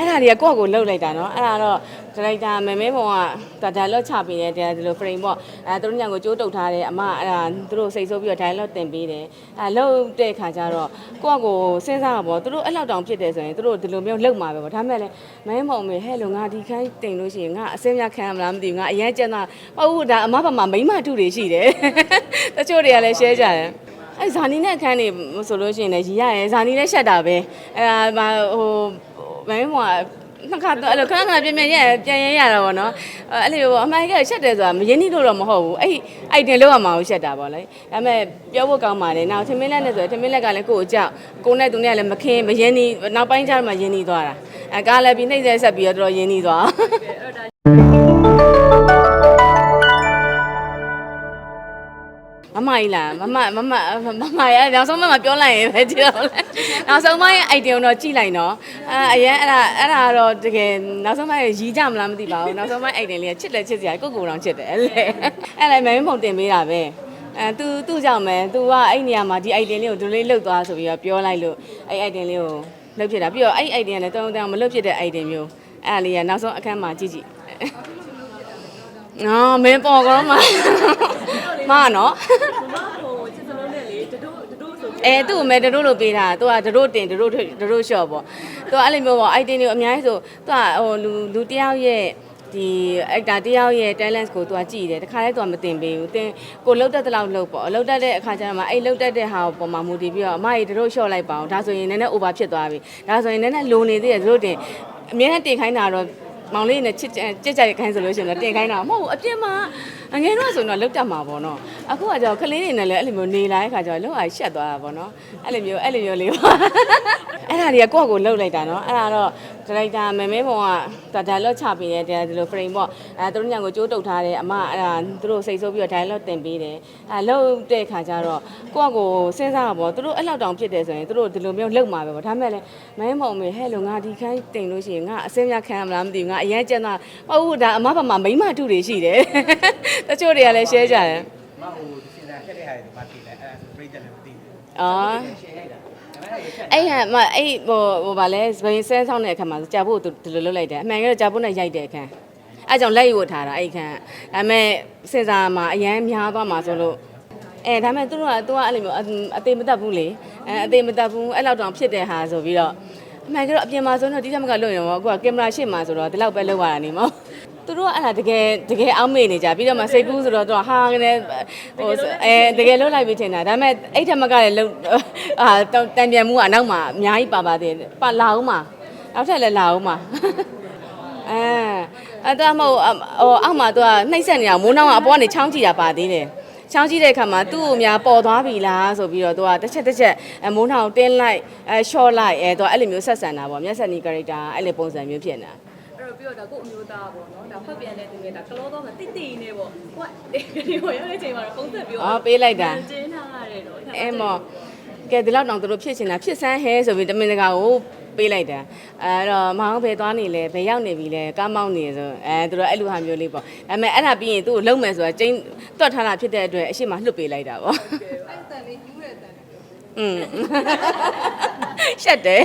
အဲ့ဒါတွေကကိုယ့်ကိုလှုပ်လိုက်တာနော်အဲ့ဒါတော့ဒါရိုက်တာမဲမဲဘုံကဒါ dialogue ချပေးတယ်ဒီလို frame ပေါ့အဲသူတို့ညံကိုကြိုးတုပ်ထားတယ်အမအဲ့ဒါသူတို့စိတ်ဆိုးပြီးတော့ dialogue တင်ပေးတယ်အဲလှုပ်တဲ့ခါကျတော့ကိုယ့်ကိုစဉ်းစားတာပေါ့သူတို့အဲ့လောက်တောင်ဖြစ်တယ်ဆိုရင်သူတို့ဒီလိုမျိုးလှုပ်မှာပဲပေါ့ဒါပေမဲ့လည်းမဲမုံမေဟဲ့လို့ငါဒီခိုင်းတင်လို့ရှိရင်ငါအစင်းများခံရမလားမသိဘူးငါအရန်ကြက်တာဟုတ်ဟုတ်ဒါအမဘာမှမိမထုတွေရှိတယ်တချို့တွေကလည်း share ကြတယ်အဲဇာနီနဲ့အခန်းနေဆိုလို့ရှိရင်လည်းရီရရဲဇာနီလည်းရှက်တာပဲအဲဒါမှဟို မင်းမောနှစ်ခါတော့အဲ့လိုခဏခဏပြန်ပြန်ရပြန်ရရတာပေါ့နော်အဲ့လိုပေါ့အမှန်ကရှက်တယ်ဆိုတာမရင်းနှီးလို့တော့မဟုတ်ဘူးအဲ့အိုက်တင်လောက်ရမှာကိုရှက်တာပေါ့လေဒါပေမဲ့ပြောဖို့ကောင်းပါတယ်နောက်ထမင်းလက်နဲ့ဆိုထမင်းလက်ကလည်းကိုယ့်ကိုကြောက်ကိုနဲ့သူနဲ့လည်းမခင်းမရင်းနှီးနောက်ပိုင်းကျတော့မှရင်းနှီးသွားတာအဲကားလည်းပြီးနှိမ့်ဆက်ဆက်ပြီးတော့တော်တော်ရင်းနှီးသွား မမကြီးလားမမမမမမရနောက်ဆုံးမမပြောလိုက်ရင်ပဲကြည့်တော့လဲနောက်ဆုံးမရဲ့ item တော့ကြည့်လိုက်နော်အဲအရင်အဲ့ဒါအဲ့ဒါတော့တကယ်နောက်ဆုံးမရဲ့ရီးကြမလားမသိပါဘူးနောက်ဆုံးမ item လေးကချစ်တယ်ချစ်စရာကိုကိုတောင်ချစ်တယ်အဲ့လေအဲ့လည်းမင်းပုံတင်ပေးတာပဲအဲ तू သူ့ကြောင့်မယ် तू ကအဲ့နေရာမှာဒီ item လေးကိုဒလေးလုတ်သွားဆိုပြီးတော့ပြောလိုက်လို့အဲ့ item လေးကိုလုတ်ဖြစ်တာပြီးတော့အဲ့ item ကလည်းတောင်းတောင်းမလုတ်ဖြစ်တဲ့ item မျိုးအဲ့ဒါလေးကနောက်ဆုံးအခန်းမှာကြည့်ကြည့် နော်မင်းပေါ်ကောမမနော်မဟိုချစ်စလုံးနဲ့လေတတို့တတို့ဆိုအဲသူ့ကိုမဲတတို့လိုပေးတာသူကတတို့တင်တတို့ထွက်တတို့လျှော့ပေါ့သူကအဲ့လိုမျိုးပေါ့ item တွေကိုအများကြီးဆိုသူကဟိုလူလူတယောက်ရဲ့ဒီ actor တယောက်ရဲ့ talent ကိုသူကကြည့်တယ်တခါလဲသူကမတင်ပေးဘူးတင်ကိုလှုပ်တတ်တဲ့လောက်လှုပ်ပေါ့လှုပ်တတ်တဲ့အခါကျတော့မှအဲ့လှုပ်တတ်တဲ့ဟာကိုပုံမှန်မူတည်ပြီးတော့အမကြီးတတို့လျှော့လိုက်ပါအောင်ဒါဆိုရင်နည်းနည်း over ဖြစ်သွားပြီဒါဆိုရင်နည်းနည်းလိုနေသေးတယ်သူတို့တင်အများနဲ့တင်ခိုင်းတာတော့ မောင်လေးနဲ့ချစ်ကြကြက်ကြက်ခိုင်းဆိုလို့ရှိရင်တော့တင်ခိုင်းတာမဟုတ်ဘူးအပြစ်မှာအငယ်တော့ဆိုတော့လုတ်တတ်မှာပေါ့နော်အခုကကြောကလေးတွေနဲ့လည်းအဲ့လိုမျိုးနေလာတဲ့ခါကျတော့လုံးဝရှက်သွားတာပေါ့နော်အဲ့လိုမျိုးအဲ့လိုမျိုးလေးပါအဲ့ဒါတွေကကိုယ့်ကိုလှုပ်လိုက်တာနော်အဲ့ဒါတော့ ဒါရိုက်တာမဲမဲဘုံကဒါ dialogue ချပေးတယ်ဒီလို frame ပေါ့အဲသူတို့ညံကိုကြိုးတုပ်ထားတယ်အမအဲ့ဒါသူတို့စိတ်ဆိုးပြီးတော့ dialogue တင်ပေးတယ်အဲလှုပ်တဲ့ခါကျတော့ကိုယ့်ကိုစဉ်းစားတာပေါ့သူတို့အဲ့လောက်တောင်ဖြစ်တယ်ဆိုရင်သူတို့ဒီလိုမျိုးလှုပ်မှာပဲပေါ့ဒါပေမဲ့လည်းမဲမုံမေဟဲ့လို့ငါဒီခိုင်းတင်လို့ရှိရင်ငါအစင်းများခံရမလားမသိဘူးငါအရန်ကြက်တာဟုတ်ဟုတ်ဒါအမဘာမှမိမထုတွေရှိတယ်တချို့တွေကလည်း share ကြတယ်မဟိုစဉ်းစားချက်တဲ့ဟာတွေဒီမှာတည်တယ်အဲ့ဒါဆိုပြိတ္တလည်းမသိဘူးအော် အဲ့ဟမအဲ့ဟိုဟိုဗာလဲစပိန်ဆဲဆောင်တဲ့အခါမှာကြာဖို့သူဒီလိုလုပ်လိုက်တယ်အမှန်ကတော့ကြာဖို့နဲ့ရိုက်တဲ့အခါအဲ့ကြောင့်လက်ရွတ်ထားတာအဲ့ခန်းဒါပေမဲ့စဉ်းစားမှာအရန်များသွားမှာဆိုလို့အဲဒါပေမဲ့သူတို့ကသူကအဲ့လိုမျိုးအအသေးမတတ်ဘူးလေအဲအသေးမတတ်ဘူးအဲ့လောက်တောင်ဖြစ်တဲ့ဟာဆိုပြီးတော့အမှန်ကတော့အပြင်မှာဆိုတော့ဒီချက်မကလွတ်ရင်တော့အခုကကင်မရာရှေ့မှာဆိုတော့ဒီလောက်ပဲလောက်ရတာနေမော သူတို့ကအဲ့ဒါတကယ်တကယ်အောက်မေ့နေကြပြီးတော့မှစိတ်ကူးဆိုတော့သူကဟာကနေဟိုအဲတကယ်လွတ်လိုက်ပြီးထင်တာဒါပေမဲ့အဲ့ထက်မကလည်းလုံအာတန်ပြန်မှုကအနောက်မှာအများကြီးပါပါသေးတယ်ပါလာအောင်မှာနောက်ထပ်လည်းလာအောင်မှာအဲအဲ့ဒါမဟုတ်ဟိုအောက်မှာသူကနှိမ့်ဆက်နေတာမိုးနှောင်းကအပေါ်ကနေချောင်းကြည့်တာပါသေးတယ်ချောင်းကြည့်တဲ့အခါမှာသူ့ကိုများပေါ်သွားပြီလားဆိုပြီးတော့သူကတစ်ချက်တစ်ချက်အမိုးနှောင်းတင်းလိုက်အဲ short လိုက်အဲသူကအဲ့လိုမျိုးဆက်ဆံတာပေါ့မျက်စက်နီ character အဲ့လိုပုံစံမျိုးဖြစ်နေတာအဲ့ တော့ပြီးတော့ဒါကိုအမျိုးသားပေါ့နော်ဒါဖတ်ပြန်တဲ့သူတွေဒါကလောတော့တိတ်တိတ်နေပေါ့ဟိုဒီဟိုရောက်တဲ့အချိန်မှာတော့ပုံသက်ပြောအော်ပေးလိုက်တာကျင်းထားရတယ်နော်အဲမော်ကဲဒီလောက်တောင်သူတို့ဖြစ်ချင်တာဖြစ်စမ်းဟဲဆိုပြီးတမင်တကာကိုပေးလိုက်တာအဲ့တော့မောင်ဘယ်သွားနေလဲဘယ်ရောက်နေပြီလဲကားမောင်းနေဆိုအဲသူတို့အဲ့လိုဟာမျိုးလေးပေါ့ဒါပေမဲ့အဲ့ဒါပြီးရင်သူ့ကိုလုံးမယ်ဆိုတာကျင်းတွတ်ထားတာဖြစ်တဲ့အတွက်အရှိမလွတ်ပေးလိုက်တာပေါ့ อืมရှက်တယ်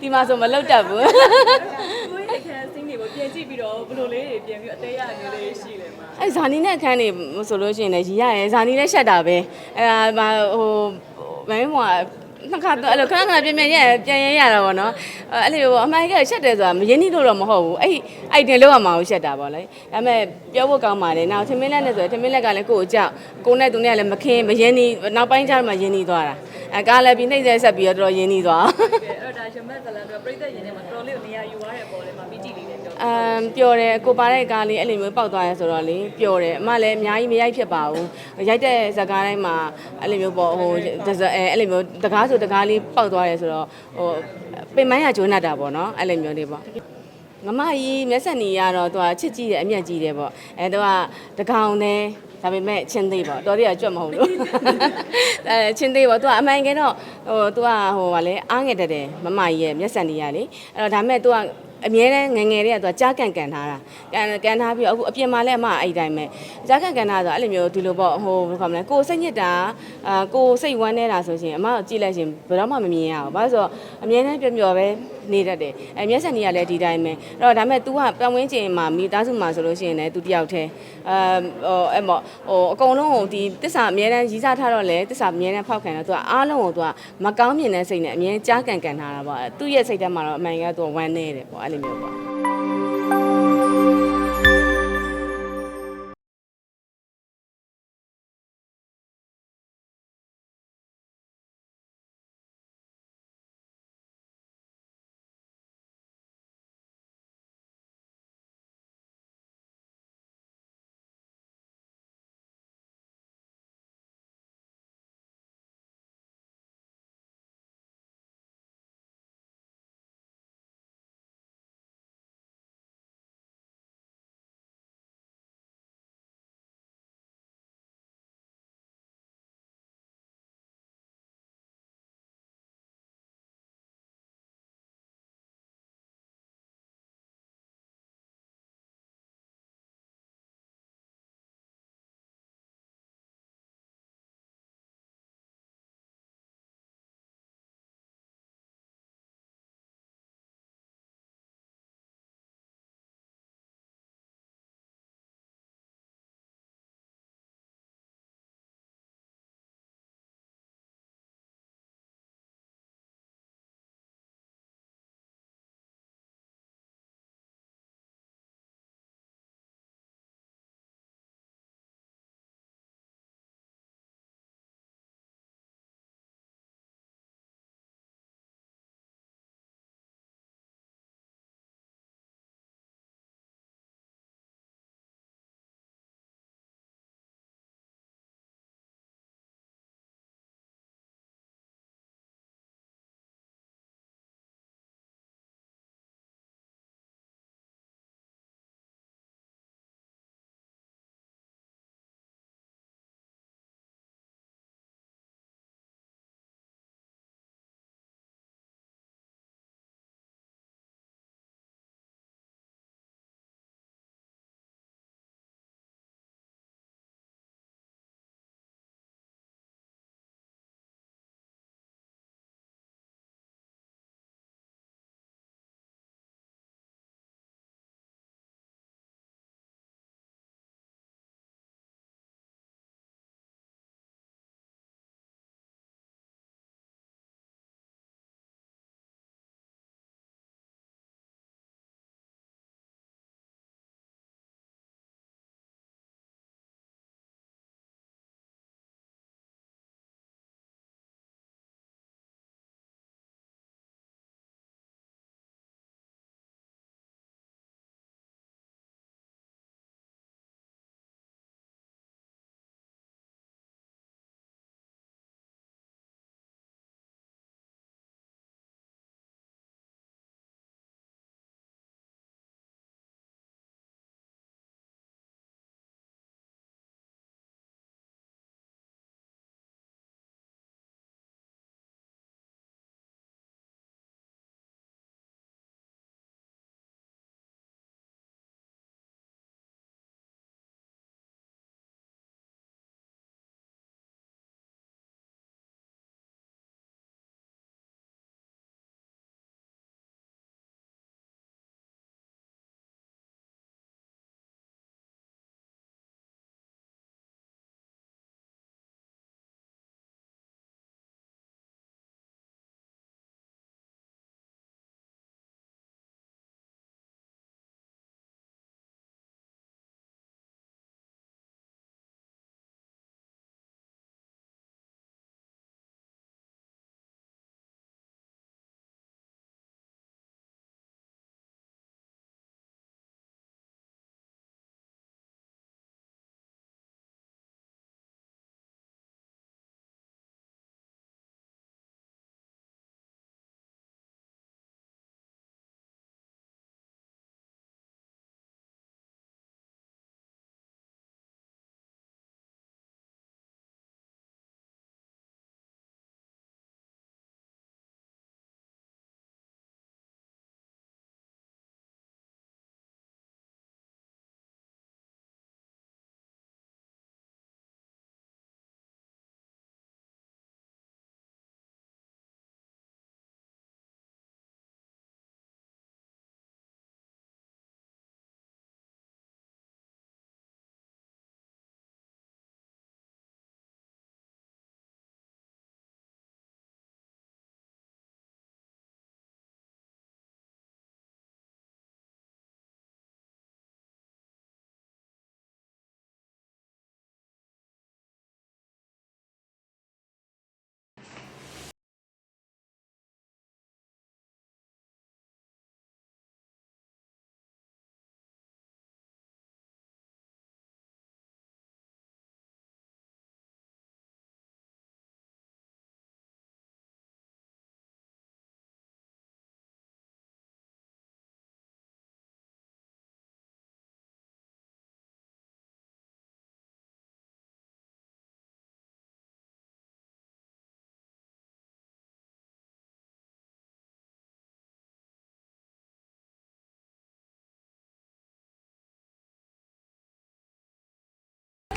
ဒီမှာဆိုမလွတ်တတ်ဘူးကိုယ့်ရဲ့အခန်းစင်းတွေကိုပြန်ကြည့်ပြီးတော့ဘယ်လိုလေးတွေပြန်ပြီးအသေးရနေလေးရှိတယ်မှာအဲဇာနီနဲ့အခန်းနေဆိုလို့ရှိရင်လည်းရီရရဲဇာနီလည်းရှက်တာပဲအဲဒါမှဟိုမင်းမောနှစ်ခါတော့အဲ့လိုခဏခဏပြန်ပြန်ရပြန်ရရတာပေါ့နော်အဲ့လိုပေါ့အမှန်ကရှက်တယ်ဆိုတာမရင်းနှီးလို့တော့မဟုတ်ဘူးအဲ့အိုက်တင်လောက်ရမှာကိုရှက်တာပေါ့လေဒါပေမဲ့ပြောဖို့ကောင်းပါတယ်နောက်ထမင်းလက်နဲ့ဆိုထမင်းလက်ကလည်းကိုယ့်ကိုကြောက်ကိုနဲ့သူနဲ့လည်းမခင်းမရင်းနှီးနောက်ပိုင်းကျတော့မှရင်းနှီးသွားတာ အဲကားလည်းပြီးနှိမ့်ဆက်ဆက်ပြီးတော့တော်တော်ရင်းနှီးသွားကဲအဲ့တော့ဒါရမက်ဇလန်တို့ပြိသက်ရင်ထဲမှာတော်တော်လေးကိုနေရာယူရတဲ့အပေါ်လေးမှာပြီးကြည့်လေးနဲ့ပြောအမ်ပျော်တယ်ကိုပါတဲ့ကားလေးအဲ့လိုမျိုးပောက်သွားရဲဆိုတော့လေပျော်တယ်အမလည်းအများကြီးမရိုက်ဖြစ်ပါဘူးရိုက်တဲ့ဇာတ်ကားတိုင်းမှာအဲ့လိုမျိုးပေါ့ဟိုတစ်စအဲအဲ့လိုမျိုးတကားဆိုတကားလေးပောက်သွားရဲဆိုတော့ဟိုပင်မိုင်းရကျိုးနေတာပေါ့နော်အဲ့လိုမျိုးလေးပေါ့ငမကြီးမျက်စက်နီကတော့သူကချစ်ကြည့်တယ်အမျက်ကြည့်တယ်ပေါ့အဲသူကတကောင်နဲ့ ဒါပေမဲ့ချင်းသေးပေါ့တော်သေးကကြွတ်မဟုတ်လို့အဲချင်းသေးပေါ့သူကအမှန်ကန်တော့ဟိုသူကဟိုဗာလဲအားငယ်တတ်တယ်မမကြီးရဲ့မျက်စက်နီကလေအဲ့တော့ဒါပေမဲ့သူကအမြဲတမ်းငယ်ငယ်လေးကသူကကြားကန်ကန်ထားတာကန်ကန်ထားပြီးတော့အခုအပြင်မှာလည်းအမအဲ့ဒီတိုင်းပဲကြားကန်ကန်ထားဆိုအဲ့လိုမျိုးဒီလိုပေါ့ဟိုဘယ်လိုခေါ်မလဲကိုယ်စိတ်ညစ်တာအာကိုယ်စိတ်ဝမ်းနေတာဆိုရှင်အမကိုကြည့်လိုက်ရှင်ဘယ်တော့မှမမြင်ရဘူးဘာလို့ဆိုတော့အမြဲတမ်းပျော်ပျော်ပဲ နေတတ်တယ်အဲမျက်စံကြီးကလည်းဒီတိုင်းပဲအဲ့တော့ဒါပေမဲ့ तू ကပတ်ဝန်းကျင်မှာမိသားစုမှာဆိုလို့ရှိရင်လည်း तू တယောက်တည်းအာဟိုအဲ့မော်ဟိုအကုန်လုံးကိုဒီတစ္ဆာအမြဲတမ်းရီးစားထားတော့လေတစ္ဆာအမြဲတမ်းဖောက်ခံတော့ तू ကအားလုံးကို तू ကမကောင်းမြင်တဲ့စိတ်နဲ့အမြဲကြားကန်ကန်ထားတာပေါ့သူ့ရဲ့စိတ်ထဲမှာတော့အမှန်က तू ဝမ်းနေတယ်ပေါ့အဲ့လိုမျိုးပေါ့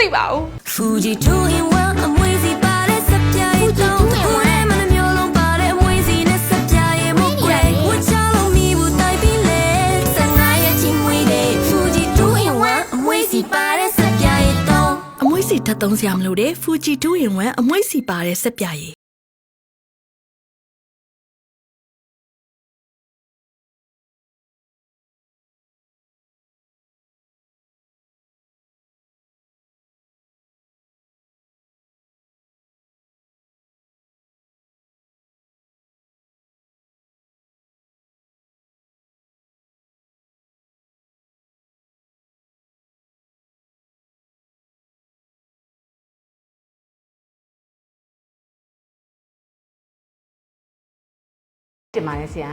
သိပါဘူး Fuji 2 in 1အမွေးစီပါတဲ့စပြားရဲ့တော့ကိုယ်နဲ့မနှမျိုးလုံးပါတဲ့အမွေးစီနဲ့စပြားရဲ့မွေးဝချလုံးမီဘူးတိုက်ပြီးလေစငါရဲ့ချီမွေးတဲ့ Fuji 2 in 1အမွေးစီပါတဲ့စပြားရဲ့တော့အမွှေးစီထပ်သုံးစရာမလိုတဲ့ Fuji 2 in 1အမွှေးစီပါတဲ့စက်ပြာရည် တင်ပါတယ်ဆရာ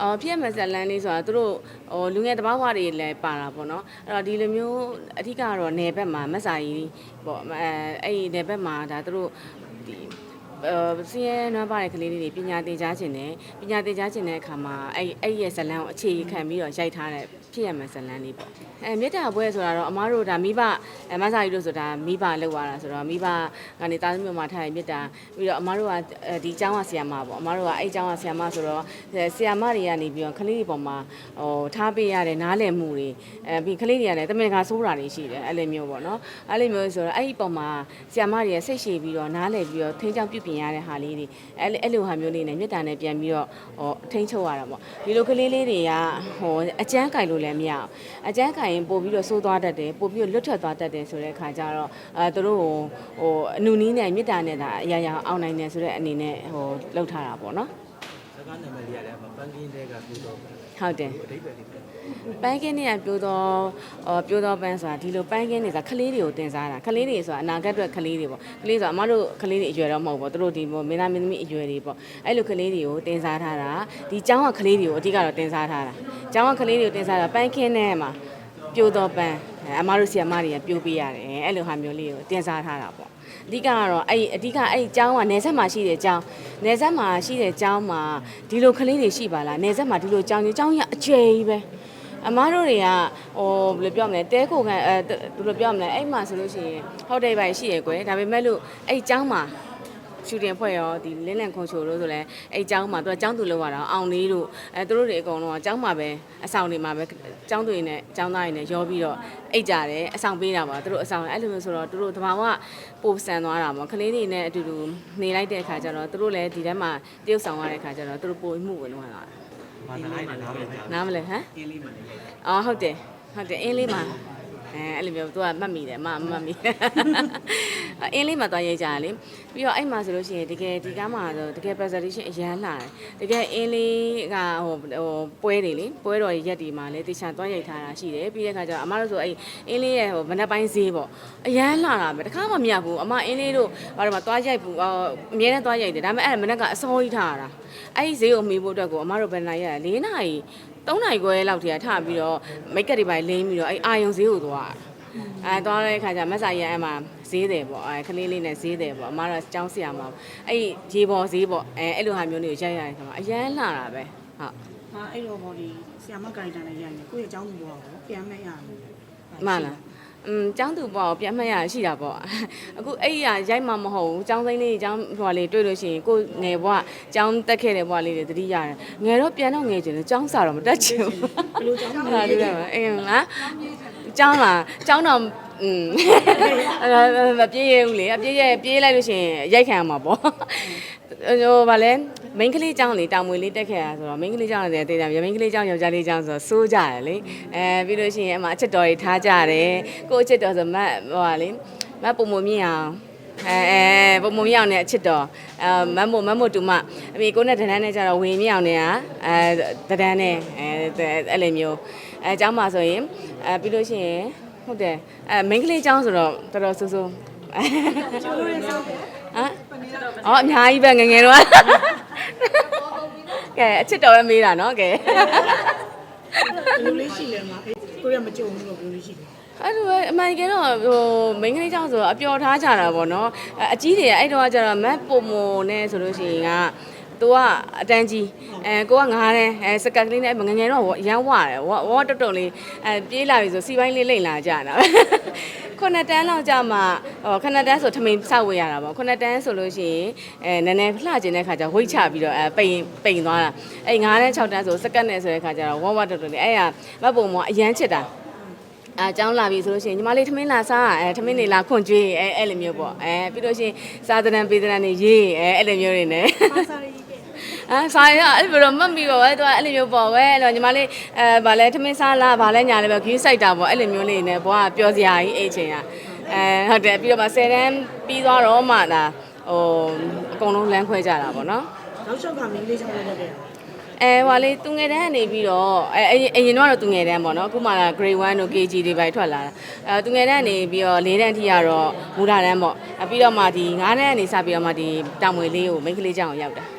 အော်ပြည့်မဇက်လန်လေးဆိုတာသူတို့ဟိုလူငယ်တဘာဝတွေလည်းပါတာပေါ့နော်အဲ့တော့ဒီလိုမျိုးအထူးကတော့နယ်ဘက်မှာမက်စာကြီးပေါ့အဲအဲ့ဒီနယ်ဘက်မှာဒါသူတို့ဒီအဲစီးရဲနွမ်းပါတဲ့ကလေးလေးတွေပညာသင်ကြားခြင်းနဲ့ပညာသင်ကြားခြင်းတဲ့အခါမှာအဲ့အဲ့ရဲ့ဇလန်ကိုအခြေခံပြီးတော့ရိုက်ထားတဲ့ ဖြစ်ရမယ်ဇလန်းလေးပေါ့အဲမေတ္တာပွဲဆိုတာတော့အမားတို့ဒါမိဘအဲမဆာကြီးတို့ဆိုတာမိဘလောက်ရတာဆိုတော့မိဘကနေတာသမီးမှာထားရမေတ္တာပြီးတော့အမားတို့ကအဲဒီအကြောင်းကဆရာမပေါ့အမားတို့ကအဲ့အကြောင်းကဆရာမဆိုတော့ဆရာမတွေကနေပြီးတော့ကလေးတွေပေါ်မှာဟိုထားပေးရတဲ့နားလည်မှုတွေအဲပြီးကလေးတွေကလည်းတမင်ကဆိုးတာတွေရှိတယ်အဲ့လိုမျိုးပေါ့နော်အဲ့လိုမျိုးဆိုတော့အဲ့ဒီပေါ်မှာဆရာမတွေကစိတ်ရှည်ပြီးတော့နားလည်ပြီးတော့ထိန်းချောင်းပြုပြင်ရတဲ့ဟာလေးတွေအဲ့အဲ့လိုဟာမျိုးလေးနဲ့မေတ္တာနဲ့ပြန်ပြီးတော့ဟိုထိန်းချုပ်ရတာပေါ့ဒီလိုကလေးလေးတွေကဟိုအကျန်းကင်လို့လည်းမရအောင်အကျန်းကင်ရင်ပို့ပြီးတော့ဆိုးသွားတတ်တယ်ပို့ပြီးတော့လွတ်ထွက်သွားတတ်တယ်ဆိုတဲ့အခါကျတော့အဲသူတို့ဟိုဟိုအနုနီးနဲ့မေတ္တာနဲ့ဒါအရာရာအောင်နိုင်တယ်ဆိုတဲ့အနေနဲ့ဟိုလှုပ်ထားတာပေါ့နော်စကားနာမည်လေးရတယ်ပန်းကင်းတဲ့ကပြီးတော့ဟုတ်တယ်အဓိပ္ပာယ်လေး ပဲပန်းကင်းတွေကပြိုးတော့အော်ပြိုးတော့ပန်းဆိုတာဒီလိုပန်းကင်းတွေဆိုတာခလေးတွေကိုတင်စားတာခလေးတွေဆိုတာအနာဂတ်အတွက်ကလေးတွေပေါ့ခလေးဆိုတာအမတို့ခလေးတွေအရွယ်တော့မဟုတ်ဘူးသူတို့ဒီမင်းသားမင်းသမီးအရွယ်တွေပေါ့အဲ့လိုခလေးတွေကိုတင်စားထားတာဒီကျောင်းကခလေးတွေကိုအဓိကတော့တင်စားထားတာကျောင်းကခလေးတွေကိုတင်စားတာပန်းကင်းထဲမှာပြိုးတော့ပန်းအမတို့ဆီအမတွေကပြိုးပေးရတယ်အဲ့လိုဟာမျိုးလေးကိုတင်စားထားတာပေါ့အဓိကကတော့အဲ့အဓိကအဲ့အကြောင်းကနေဆက်မှာရှိတဲ့ကြောင်းနေဆက်မှာရှိတဲ့ကြောင်းမှာဒီလိုခလေးတွေရှိပါလားနေဆက်မှာဒီလိုကြောင်းကြီးကြောင်းကြီးအကျယ်ကြီးပဲ အမားတို့တွေကဟိုဘယ်လိုပြောမလဲတဲကိုခံအဲဘယ်လိုပြောမလဲအဲ့မှာဆိုလို့ရှိရင်ဟိုတယ်ပိုင်းရှိရယ်ကွယ်ဒါပေမဲ့လို့အဲ့အเจ้าမှာရှူတင်ဖွဲ့ရောဒီလင်းလန်ခွန်ချိုတို့ဆိုလဲအဲ့အเจ้าမှာသူကအเจ้าသူလောက်ရတာအောင်လေးတို့အဲသူတို့တွေအကုန်လုံးကအเจ้าမှာပဲအဆောင်တွေမှာပဲအเจ้าသူတွေနဲ့အเจ้าသားတွေနဲ့ရောပြီးတော့အိတ်ကြတယ်အဆောင်ပေးတာပါသူတို့အဆောင်အဲ့လိုမျိုးဆိုတော့သူတို့တဘာဝပိုဆန်သွားတာပေါ့ကလေးတွေနဲ့အတူတူနေလိုက်တဲ့အခါကျတော့သူတို့လည်းဒီထဲမှာတရုပ်ဆောင်ရတဲ့အခါကျတော့သူတို့ပိုမှုဝင်သွားတာ မာနလိုက်နားပဲကြာနားမလဲဟမ်အင်းလေးမှလည်းအော်ဟုတ်တယ်ဟုတ်တယ်အင်းလေးမှာအဲအဲ့လိုမျိုးသူကမှတ်မိတယ်မမမှတ်မိအင်းလေးမှာသွားရေးကြတယ်လေ ပြီးတော့အဲ့မှာဆိုလို့ရှိရင်တကယ်ဒီကားမှာဆိုတကယ် presentation အရန်လာတယ်တကယ်အင်းလေးကဟိုဟိုပွဲတွေလေပွဲတော်ရက်ဒီမှာလေတေချာသွားရိုက်ထားတာရှိတယ်ပြီးတဲ့ခါကျတော့အမတို့ဆိုအဲ့အင်းလေးရဲ့ဟိုမနက်ပိုင်းဈေးပေါ့အရန်လာတာပဲတခါမှမရဘူးအမအင်းလေးတို့ဘာလို့မှသွားရိုက်ဘူးအော်အမြဲတမ်းသွားရိုက်တယ်ဒါပေမဲ့အဲ့မနက်ကအစောကြီးထားရတာအဲ့ဒီဈေးကိုမေးဖို့အတွက်ကိုအမတို့ဘယ်နိုင်ရလဲ၄နာရီ3နိုင်ခွဲလောက်တည်းကထပြီးတော့မိတ်ကပ်တွေပါလင်းပြီးတော့အဲအာယုံဈေးကိုသွားတာ အဲသွားတဲ့အခါကျမက်ဆာကြီးအဲမှာဈေးတယ်ပေါ့အဲကလေးလေးနဲ့ဈေးတယ်ပေါ့အမတော့ကျောင်းဆရာမအဲ့ရေပေါ်ဈေးပေါ့အဲအဲ့လိုဟာမျိုးတွေကိုရိုက်ရတဲ့ခါမှာအရန်လှတာပဲဟုတ်ဟာအဲ့တော့ဟောဒီဆီယမကိုင်တန်လည်းရိုက်နေကိုယ့်ရဲ့အကြောင်းသူဘောကိုပြန်မဲ့ရတယ်မှန်လားอืมကျောင်းသူပေါ့ပြန်မှတ်ရရှိတာပေါ့အခုအဲ့ရရိုက်မှမဟုတ်ဘူးကျောင်းစိမ့်လေးကျောင်းဟိုလေးတွေ့လို့ရှိရင်ကိုငယ်ဘွားကျောင်းတက်ခဲ့တဲ့ဘွားလေးတွေသတိရတယ်ငယ်တော့ပြန်တော့ငယ်ချင်တယ်ကျောင်းစာတော့မတက်ချင်ဘူးဘယ်လိုကြောင်းဟာလူတယ်အင်းလား ကျောင်းလားကျောင်းတော့อืมမပြေးရဘူးလေအပြေးရပြေးလိုက်လို့ရှိရင်ရိုက်ခံရမှာပေါ့ဟိုဗာလဲမိန်းကလေးကျောင်းလေးတောင်မွေလေးတက်ခဲ့ရဆိုတော့မိန်းကလေးကျောင်းလည်းတေးတယ်မိန်းကလေးကျောင်းယောက်ျားလေးကျောင်းဆိုတော့စိုးကြတယ်လေအဲပြီးလို့ရှိရင်အမအချစ်တော်တွေထားကြတယ်ကိုအချစ်တော်ဆိုမတ်ဟိုဗာလေမတ်ပုံမမြင့်အောင်အဲအဲပုံမမြောင်နဲ့အချစ်တော် အဲမတ်မို့မတ်မို့တူမအမေကိုနဲ့ဒန်းဒန်းနဲ့ကြတော့ဝင်မြောင်နဲ့ကအဲဒန်းဒန်းနဲ့အဲအဲ့လိုမျိုးအဲအเจ้าမှာဆိုရင်အဲပြီးလို့ရှိရင်ဟုတ်တယ်အဲမိန်းကလေးเจ้าဆိုတော့တော်တော်ဆူဆူဟမ်အော်အများကြီးပဲငယ်ငယ်တော့ကဲအချစ်တော်ပဲမေးတာနော်ကဲ ဘယ်လိုလေးရှိလဲမှာကိုရမကြုံဘူးလို့ဘယ်လိုလေးရှိလဲ အဲ့လိုပဲအမှန်တကယ်တော့ဟိုမိန်းကလေးကြောင့်ဆိုတော့အပျော်ထားကြတာပေါ့နော်အဲ့အကြီးတွေကအဲ့တော့ကျတော့မတ်ပုံမုံနဲ့ဆိုလို့ရှိရင်ကသူကအတန်းကြီးအဲကိုကငားတယ်အဲစကတ်ကလေးနဲ့ငငယ်တော့ရမ်းဝတယ်ဝဝတော်တော်လေးအဲပြေးလာပြီဆိုစီပိုင်းလေးလိမ့်လာကြတာခုနှစ်တန်းလောက်ကြမှာဟိုခုနှစ်တန်းဆိုထမိန်ဆောက်ဝေးရတာပေါ့ခုနှစ်တန်းဆိုလို့ရှိရင်အဲနည်းနည်းလှကျင်တဲ့ခါကျဝိတ်ချပြီးတော့အဲပိန်ပိန်သွားတာအဲ9တန်း6တန်းဆိုစကတ်နဲ့ဆိုတဲ့ခါကျတော့ဝဝတော်တော်လေးအဲ့ရမပုံမောအရန်ချစ်တာ အဲအကြောင်းလာပြီဆိုလို့ရှိရင်ညီမလေးထမင်းလာစားအဲထမင်းနေလာခွန်ကျွေးအဲအဲ့လိုမျိုးပေါ့အဲပြီးလို့ရှိရင်စာသဏ္ဍာန်ပေသဏ္ဍာန်နေရေးအဲအဲ့လိုမျိုးတွေနဲ့အဲစားရအဲ့လိုတော့မတ်မီပါပဲသူကအဲ့လိုမျိုးပေါ့ပဲအဲ့တော့ညီမလေးအဲဗာလဲထမင်းစားလားဗာလဲညာလဲပဲခင်းဆိုင်တာပေါ့အဲ့လိုမျိုးလေးနဲ့ဘွားကပြောစရာကြီးအဲ့ချိန်ကအဲဟုတ်တယ်ပြီးတော့မှ10တန်းပြီးသွားတော့မှဒါဟိုအကုန်လုံးလမ်းခွဲကြတာပေါ့နော်နောက်လျှောက်ကမင်းကလေးချောင်းလုပ်ခဲ့တာ အဲဟိုလေသူငယ်တန်းကနေပြီးတော့အဲအရင်အရင်တော့သူငယ်တန်းပေါ့နော်အခုမှလာ grade 1တို့ KG တွေပဲထွက်လာတာအဲသူငယ်တန်းကနေပြီးတော့၄တန်းထိကတော့မူလာတန်းပေါ့အဲပြီးတော့မှဒီ9တန်းကနေစပြီးတော့မှဒီတောင်မွေလေးကိုမိန်းကလေးကြောင်ရောက်တာ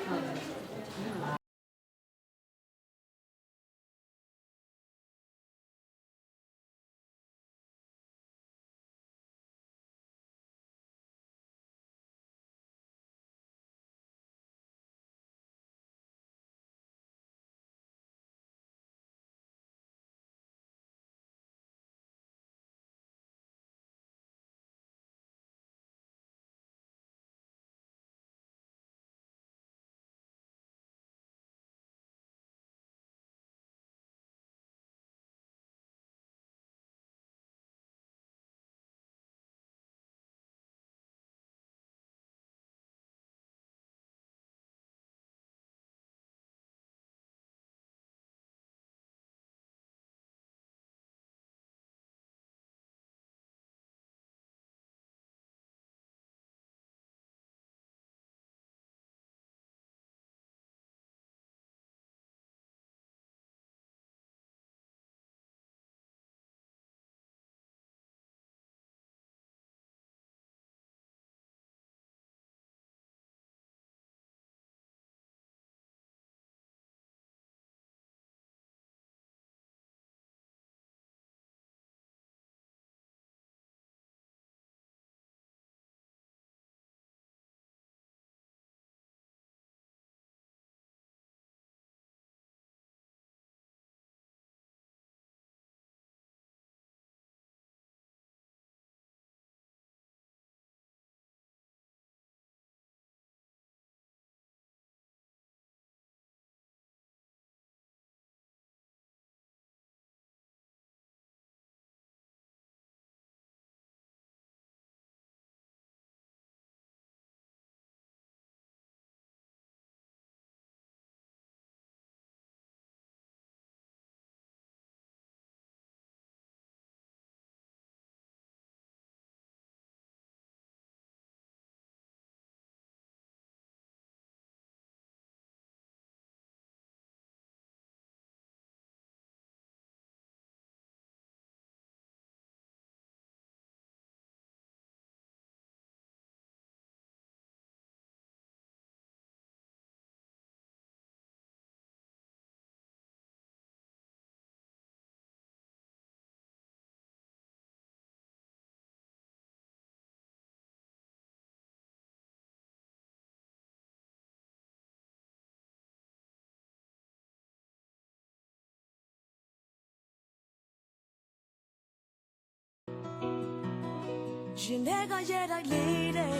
ရင်ထဲကရဲတိုက်လေးတဲ့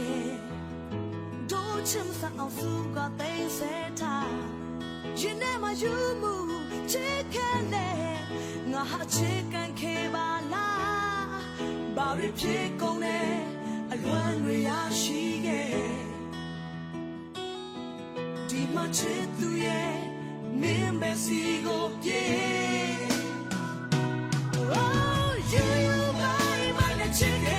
ဒိုးချင်စအောင်စုကသိမ်းစေတာရင်ထဲမှာယူမှုချစ်ခဲ့လေငါဟာချစ်ကန်ခဲ့ပါလားဘာတွေဖြစ်ကုန်လဲအလွမ်းတွေရရှိခဲ့ဒီမှာချစ်သူရဲ့မင်းပဲစီကိုပြေး Oh, you, you, my, my, chicken.